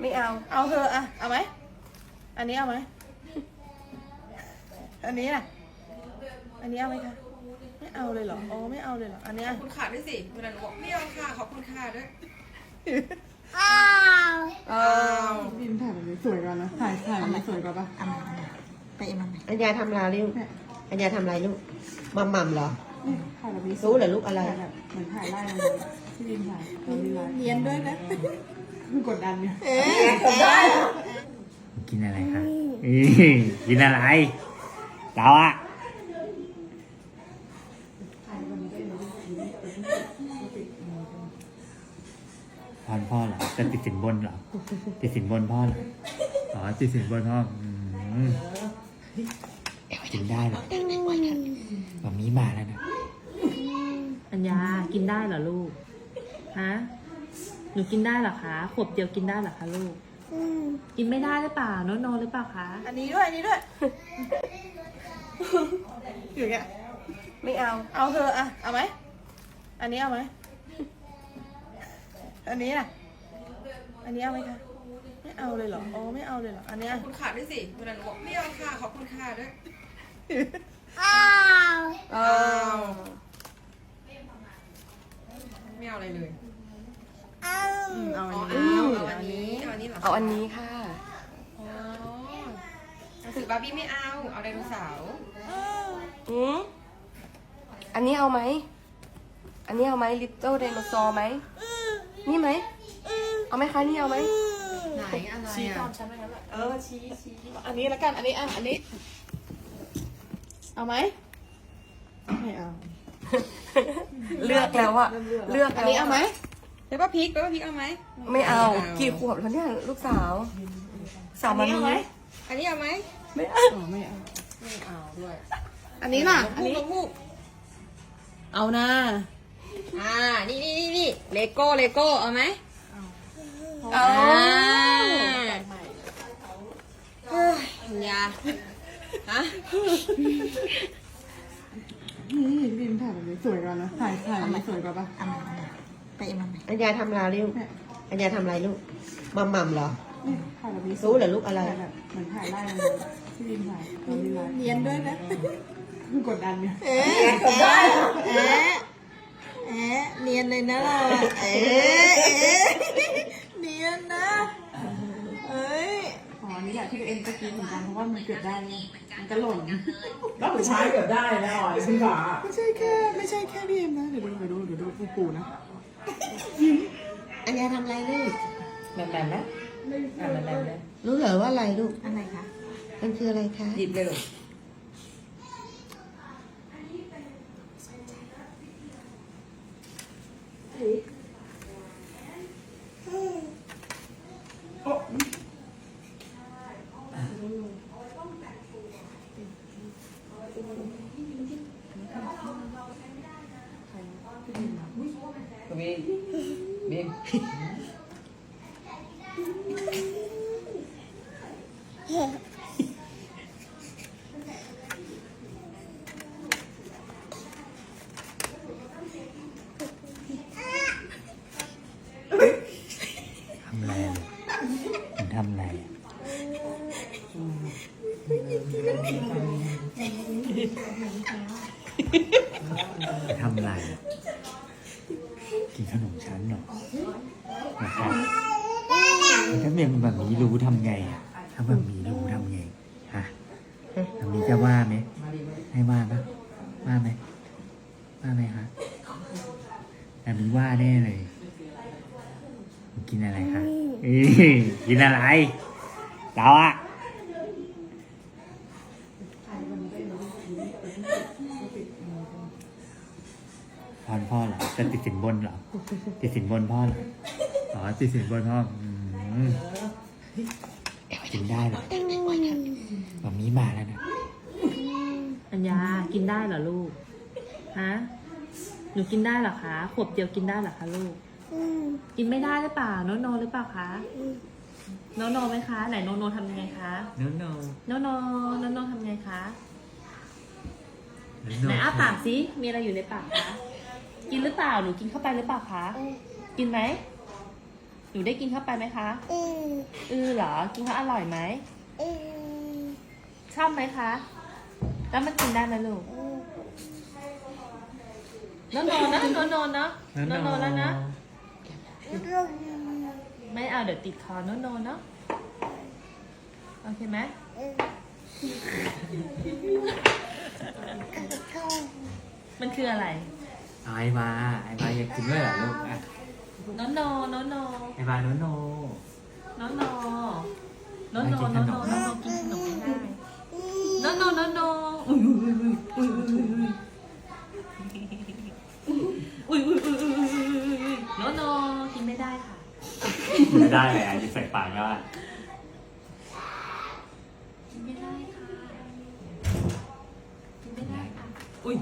ไม่เอา เอาเธอะอะเอาไหม อันนี้เอาไหม อันนี้อะอันนี้เอาไหมคะ ไม่เอาเลยเหรออ๋อไม่เอาเลยเหรอ อันเนี้ยขอบคุณค่ะด้วยสิเวลาหนูบอกไม่เอาค่ะขอบคุณค่ะด้วยเอาบินถ่ายแบบนี้สวยกว่านะถ่ายถ่ายแบบนี้สวยกว่าปะเอามาเอามาไปเอามาใหม่อัญญาทำอะไรลูก อัญญาทำอะไรลูกมัมมัมเหรอ นี่ถ่ายแบบนี้สวยรู้เหรอลูกอะไร ถ่ายแบบเหมือนถ่ายไล่เลยที่บินถ่ายเราดีไลน์เนียนด้วยนะ กดดันเนี่ยกินอะไรคะอีกินอะไรเราอะพรพ่อเหรอจะติดสินบนเหรอติดสินบนพ่อเหรออ๋อติดสินบนพ่ออืมกินได้เหรอแบบนี้มาแล้วนะอัญญากินได้เหรอลูกฮะ หนูกินได้เหรอคะ ขวบเดียวกินได้เหรอคะลูกกินไม่ได้หรือเปล่าโนโนหรือเปล่าคะ อันนี้ด้วย อันนี้ด้วย อยู่อย่างเงี้ย ไม่เอา เอาเธอะอะเอาไหม อันนี้เอาไหม อันนี้อะอันนี้เอาไหมคะ ไม่เอาเลยเหรอ อ๋อ ไม่เอาเลยเหรอ อันเนี้ย ขอบคุณค่ะด้วยสิเวลาหนูบอกไม่เอาค่ะขอบคุณค่ะด้วยเอาไม่เอาอะไรเลยอืม เอาอ๋ออันเอานี้ เอาอันนี้ เอาอันนี้เหรอเอาอันนี้ค่ะ อ๋อหนังสือบาร์บี้ไม่เอา เอาไดโนเสาร์อืมอันนี้เอาไหม อันนี้เอาไหม Little Dinosaur ไหม นี่ไหม เอาไหมคะนี่เอาไหม ไหนอะไรอะเออชี้ชี้อันนี้แล้วกัน อันนี้อะอันนี้ เอาไหมไม่เอา เลือกแล้วอะเลือกอันแล้วนี้เอาไหม เปปเปอร์พิกเปปเปอร์พิกเอาไหมไม่เอา กี่ขวบแล้วเนี่ยลูกสาว สาวมันมีไหมอันนี้เอาไหมไม่เอาอ๋อไม่เอาไม่เอาด้วย อันนี้ล่ะ อันนี้ลูกเอานะอ่า นี่นี่นี่นี่เลโก้เลโก้เอาไหมเอาเฮ้ยยาฮะนี่บินถ่ายแบบนี้สวยกว่านะถ่ายถ่ายแบบนี้สวยกว่าปะ ไปเอามาใหม่อัญญาทำอะไรลูกอัญญาทำอะไรลูกมัมมัมเหรอนี่ถ่ายแบบนี้สวยรู้เหรอลูกอะไร ถ่ายแบบเหมือนถ่ายไล่เลยที่บินถ่ายเราดีไลน์เนียนด้วยนะกดดันเนี่ยเอ๊ะเอ๊ะเอ๊ะเอ๊ะเนียนเลยนะเราอะเอ๊ะเอ๊ะเนียนนะเอ้ยอ๋ออันนี้แหละที่เอ็นตะกี้เหมือนกันเพราะว่ามันเกิดได้ไงมันจะหล่นแล้วผู้ชายเกือบได้นะอ๋อยคุณขาไม่ใช่แค่ไม่ใช่แค่พี่เอ็มนะเดี๋ยวดูเดี๋ยวดูเดี๋ยวดูปูปูนะ อัญญาทำอะไรลูกแบบแบบนะอ่าแบบแบบนะรู้เหรอว่าอะไรลูก อะไรคะ มันคืออะไรคะ หยิบเลยลูก บีมทำอะไรอะมึงทำอะไรอะทำอะไรอะกินขนมชั้นเหรอนะครับ แล้วถ้าเมียมันแบบนี้รู้ทำไงอะถ้าแบบนี้รู้ทำไงฮะแบบนี้จะว่าไหมให้ว่าปะว่าไหมว่าไหมคะแบบนี้ว่าแน่เลย กินอะไรคะกินอะไรเราอะพรพ่อเหรอจะติดสินบนเหรอติดสินบนพ่อเหรออ๋อติดสินบนพ่อ กินได้เหรอแบบนี้มาแล้วนะอัญญากินได้เหรอลูกฮะหนูกินได้เหรอคะขวบเดียวกินได้เหรอคะลูกกินไม่ได้หรือเปล่าโนโนหรือเปล่าคะโนโนไหมคะ ไหนโนโนทำยังไงคะ no no โนโนโนโนทำไงคะ no ไหนอ้าปากสิมีอะไรอยู่ในปากคะกินหรือเปล่าหนูกินเข้าไปหรือเปล่าคะกินไหม หนูได้กินเข้าไปไหมคะ อือเหรอ กินเขาอร่อยไหมชอบไหมคะ แล้วมันกินได้ไหมลูกโนโนนะโนโนนะโนโนแล้วนะ ไม่เอาเดี๋ยวติดคอโนโนเนาะ โอเคไหม มันคืออะไรเอาไอวาไอวาอยากกินด้วยเหรอลูกอะ โนโนโนโนไอวาโนโนโนโนโนโนโนโนโนโนกินขนมไม่ได้โนโนโนโนอุ้ยอุ้ยอุ้ยอุ้ยอุ้ยอุ้ยอุ้ยอุ้ยอุ้ยอุ้ยโนโนกินไม่ได้ค่ะไม่ได้เลยอะยิงใส่ปากแล้วอะกินไม่ได้ค่ะกินไม่ได้ค่ะอุ้ย